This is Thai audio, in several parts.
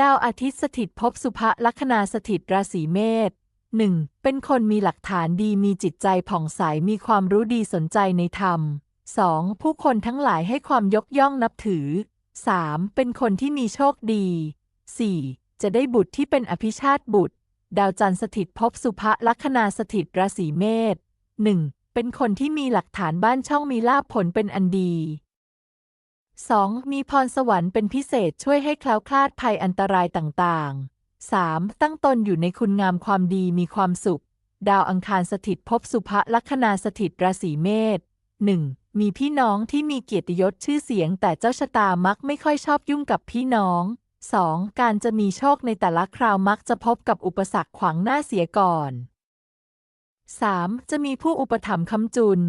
ดาวอาทิตย์สถิตภพสุภลัคนาสถิตราศีเมษหนึ่งเป็นคนมีหลักฐานดีมีจิตใจผ่องใสมีความรู้ดีสนใจในธรรม 2. ผู้คนทั้งหลายให้ความยกย่องนับถือ 3. เป็นคนที่มีโชคดี 4. จะได้บุตรที่เป็นอภิชาติบุตร ดาวจันทร์สถิตภพสุภลัคนาสถิตราศีเมษ 1. เป็นคนที่มีหลักฐานบ้านช่องมีลาภผลเป็นอันดี 2. มีพรสวรรค์เป็นพิเศษช่วยให้แคล้วคลาดภัยอันตรายต่างๆ 3. ตั้งตนอยู่ในคุณงามความดีมีความสุข ดาวอังคารสถิตภพสุภลัคนาสถิตราศีเมษ 1. มีพี่น้องที่มีเกียรติยศชื่อเสียง แต่เจ้าชะตามักไม่ค่อยชอบยุ่งกับพี่น้อง 2. การจะมีโชคในแต่ละคราวมักจะพบกับอุปสรรคขวางหน้าเสียก่อน 3. จะมีผู้อุปถัมภ์คำจุน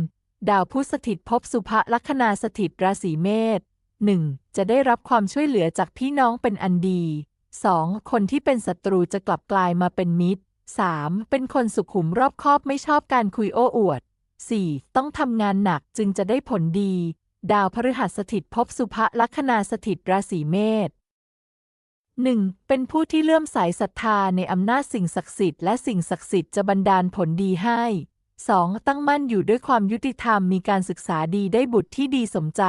ดาวพุธสถิตภพสุภลัคนาสถิตราศีเมษ 1. จะได้รับความช่วยเหลือจากพี่น้องเป็นอันดี 2. คนที่เป็นศัตรูจะกลับกลายมาเป็นมิตร 3. เป็นคนสุขุมรอบคอบไม่ชอบการคุยโอ้อวด 4. ต้องทำงานหนักจึงจะได้ผลดี ดาวพฤหัสสถิตภพสุภลัคนาสถิตราศีเมษ 1. เป็นผู้ที่เลื่อมใสศรัทธาในอำนาจสิ่งศักดิ์สิทธิ์และสิ่งศักดิ์สิทธิ์จะบันดาลผลดีให้ 2. ตั้งมั่นอยู่ด้วยความยุติธรรมมีการศึกษาดีได้บุตรที่ดีสมใจ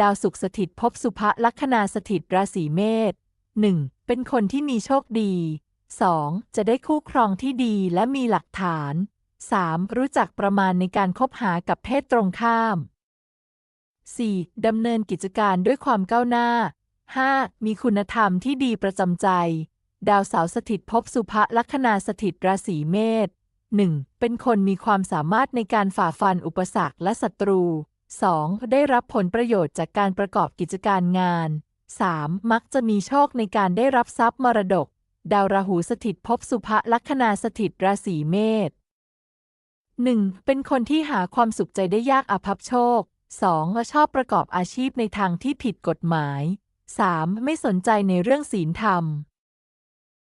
ดาวศุกร์สถิตภพสุภลัคนาสถิตราศีเมษ 1. เป็นคนที่มีโชคดี 2. จะได้คู่ครองที่ดีและมีหลักฐาน 3. รู้จักประมาณในการคบหากับเพศตรงข้าม 4. ดำเนินกิจการด้วยความก้าวหน้า 5. มีคุณธรรมที่ดีประจำใจ ดาวเสาร์สถิตภพสุภลัคนาสถิตราศีเมษ 1. เป็นคนมีความสามารถในการฝ่าฟันอุปสรรคและศัตรู 2. ได้รับผลประโยชน์จากการประกอบกิจการงาน 3. มักจะมีโชคในการได้รับทรัพย์มรดก ดาวราหูสถิตภพสุภลัคนาสถิตราศีเมษ 1. เป็นคนที่หาความสุขใจได้ยากอภัพโชค 2. ชอบประกอบอาชีพในทางที่ผิดกฎหมาย 3. ไม่สนใจในเรื่องศีลธรรม